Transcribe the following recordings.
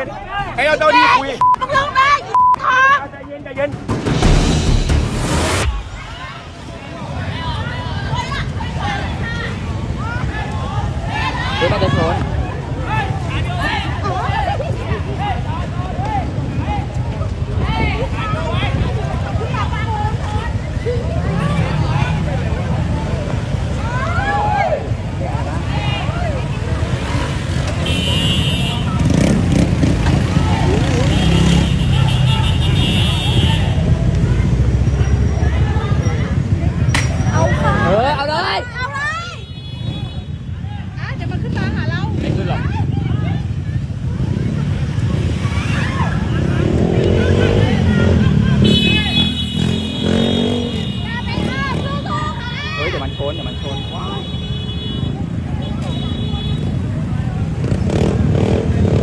เอาเจ้าที่คุยมึงลงได้อีทองใจเย็นใจเย็นเดี๋ยวน่าจะชนเอาค่ะ เออ เอาเลย เอาเลยอะเดี๋ยวมันขึ้นมาหาเรา ไม่ขึ้นหรอก อย่าไปห้ามสู้ๆค่ะ เฮ้ยเดี๋ยวมั นชนเดี๋ยวมันชนว้าว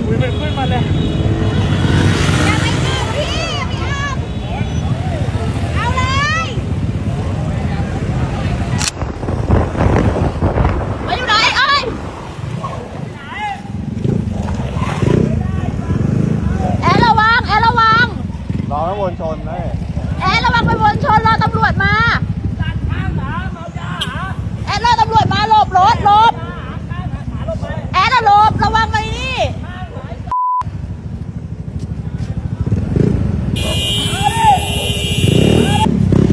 คุยมันขึ้นมาเลยอย่าไปห้ามพี่อย่าไปห้ามเอาเลยมาอยู่ไหนเอ้ยแอร์ระวังแอร์ระวังรอให้วนชนเลยแอดระวังไปวนชนรอตำรวจมาแอดรอตำรวจมาหลบรถหลบแอดอะหลบระวังเลยนี่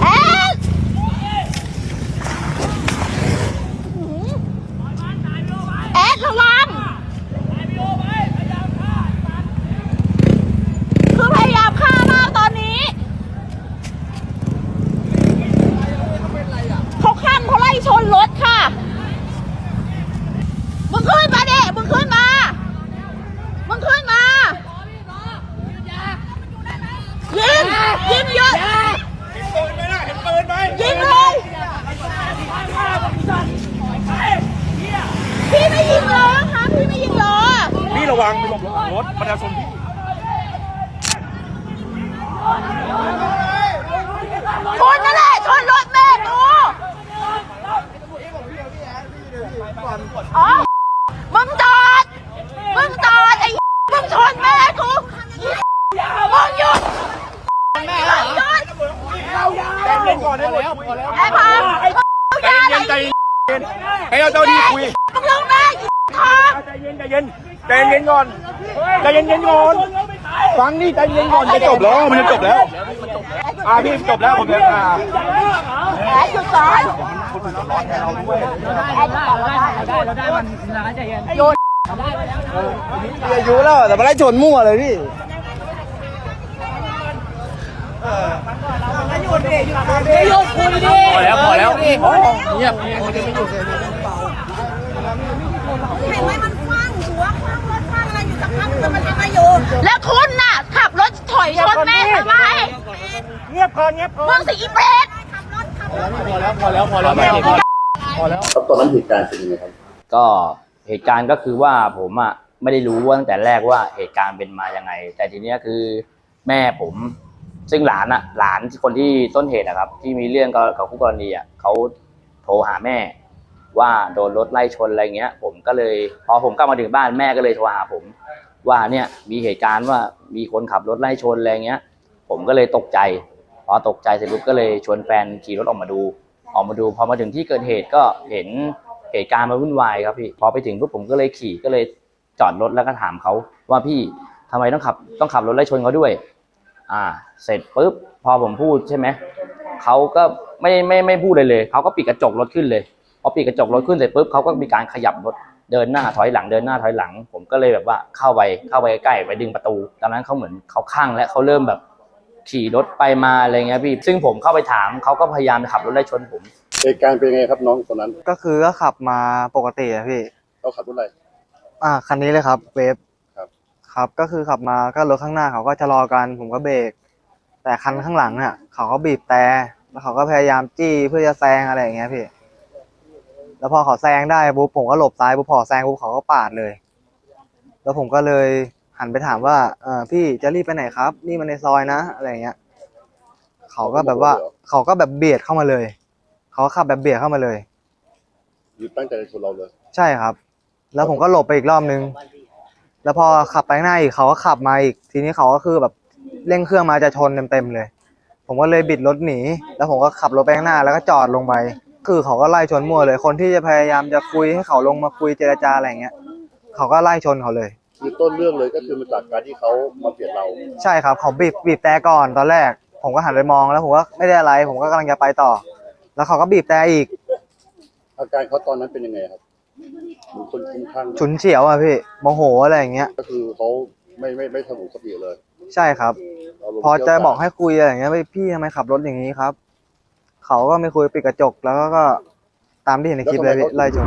แอดแอดระวัง คือพยายามฆ่ามากตอนนี้ เขาข้ามเขาไล่ชนรถค่ะ มึงขึ้นมาเด็มึงขึ้นมา มึงขึ้นมา ยิง ยิงเยอะ เห็นปืนไหมล่ะเห็นปืนไหม ยิงเลย พี่ไม่ยิงล้อค่ะ พี่ไม่ยิงล้อ พี่ระ วังไปหลบรถประชาชนพี่คุณนั่นแหละชนรถแม่กูอ๋อมึงจอด มึงจอดไอ้มึงชนแม่กูมึงหยุดแม่หยุดใจเย็นก่อนได้หมดพอแล้วไอ้พังใจเย็นใจเย็นให้เอาเจ้าที่คุยมึงลงได้อีทองใจเย็นใจเย็น ใจเย็นก่อนใจเย็นเย็นก่อนฟังนี่ใจเย็นก่อนจะจบแล้วมันจะจบแล้วอ่าพี่จบแล้วผมจะอ่าแหมหยุดก่อนหยุดอายุแล้วแต่มาไล่ชนมั่วเลยพี่พอแล้วพอแล้วเงียบเห็นไหมมันคว้างหั แล้วคุณน่ะ ขับรถถอยชนแม่ทำไมเงียบก่อนเงียบก่อนมึงสิอีเป็ดพอแล้วพอแล้วพอแล้วพอแล้วครับตอนนั้นเหตุการณ์เป็นยังไงครับก็เหตุการณ์ก็คือว่าผมอะไม่ได้รู้ว่าตั้งแต่แรกว่าเหตุการณ์เป็นมายังไง แต่ทีเนี้ยคือแม่ผม ซึ่งหลานอะ หลานที่คนที่ต้นเหตุนะครับ ที่มีเรื่องกับกับคู่กรณีอะเขาโทรหาแม่ ว่าโดนรถไล่ชนอะไรเงี้ย ผมก็เลย พอผมกลับมาถึงบ้านแม่ก็เลยโทรหาผม ว่าเนี่ยมีเหตุการณ์ว่ามีคนขับรถไล่ชนอะไรเงี้ย ผมก็เลยตกใจ พอตกใจเสร็จปุ๊บก็เลยชวนแฟนขี่รถออกมาดู ออกมาดูพอมาถึงที่เกิดเหตุก็เห็นเหตุการณ์มาวุ่นวายครับพี่พอไปถึงปุ๊บผมก็เลยขี่ก็เลยจอดรถแล้วก็ถามเขาว่าพี่ทำไมต้องขับต้องขับรถไล่ชนเขาด้วย อ่า เสร็จปุ๊บพอผมพูดใช่ไหมเขาก็ไม่ไม่ไม่พูดเลยเลยเขาก็ปิดกระจกรถขึ้นเลยพอปิดกระจกรถขึ้นเสร็จปุ๊บเขาก็มีการขยับรถ เดินหน้าถอยหลังเดินหน้าถอยหลัง ผมก็เลยแบบว่าเข้าไปเข้าไปใกล้ๆไปดึงประตู ตอนนั้นเขาเหมือนเขาข้างและเขาเริ่มแบบขี่รถไปมาอะไรเงี้ยพี่ ซึ่งผมเข้าไปถามเขาก็พยายามขับรถไล่ชนผมเหตุการณ์เป็นยังไงครับน้องตอนนั้นก็คือก็ขับมาปกติอะพี่เขาขับรถอะไรอ่าคันนี้เลยครับ เวฟครับ ครับก็คือขับมาก็รถข้างหน้าเขาก็ชะลอกันผมก็เบรกแต่คันข้างหลังอะเขาก็บีบแต่แล้วเขาก็พยายามจี้เพื่อจะแซงอะไรอย่างเงี้ยพี่ แล้วพอเขาแซงได้ปุ๊บผมก็หลบซ้ายปุ๊บพอแซงปุ๊บเขาก็ปาดเลย แล้วผมก็เลยหันไปถามว่าเออพี่จะรีบไปไหนครับ นี่มันในซอยนะอะไรอย่างเงี้ยเขาก็แบบว่าเขาก็แบบเบียดเข้ามาเลย เขาขับแบบเบียดเข้ามาเลยหยุดตั้งใจจะชนเราเลยใช่ครับ แล้วผมก็หลบไปอีกรอบนึง แล้วพอขับไปข้างหน้าอีกเขาก็ขับมาอีก ทีนี้เขาก็คือแบบเร่งเครื่องมาจะชนเต็มๆเลย ผมก็เลยบิดรถหนี แล้วผมก็ขับรถไปข้างหน้าแล้วก็จอดลงไป คือเขาก็ไล่ชนมั่วเลย คนที่จะพยายามจะคุยให้เขาลงมาคุยเจรจาอะไรอย่างเงี้ยเขาก็ไล่ชนเขาเลย คือต้นเรื่องเลยก็คือมาจากการที่เขามาเบียดเรา ใช่ครับเขาบีบบีบแต่ก่อนตอนแรก ผมก็หันไปมองแล้วผมก็ไม่ได้อะไร ผมก็กำลังจะไปต่อ แล้วเขาก็บีบแต่อีก อาการเขาตอนนั้นเป็นยังไงครับเหมือนคนคลุ้มคลั่งฉุนเฉียวอะพี่โมโหอะไรอย่างเงี้ย ก็คือเขาไม่ไม่ไม่สงบสติเลยใช่ครับารมณ์พอจะเกี่ยวบอกให้คุยอะไรอย่างเงี้ยเฮ้ยพี่ทำไมขับรถอย่างนี้ครับ เขาก็ไม่คุยปิดกระจกแล้วก็ตามที่เห็นในคลิปเลยพี่ไล่ชน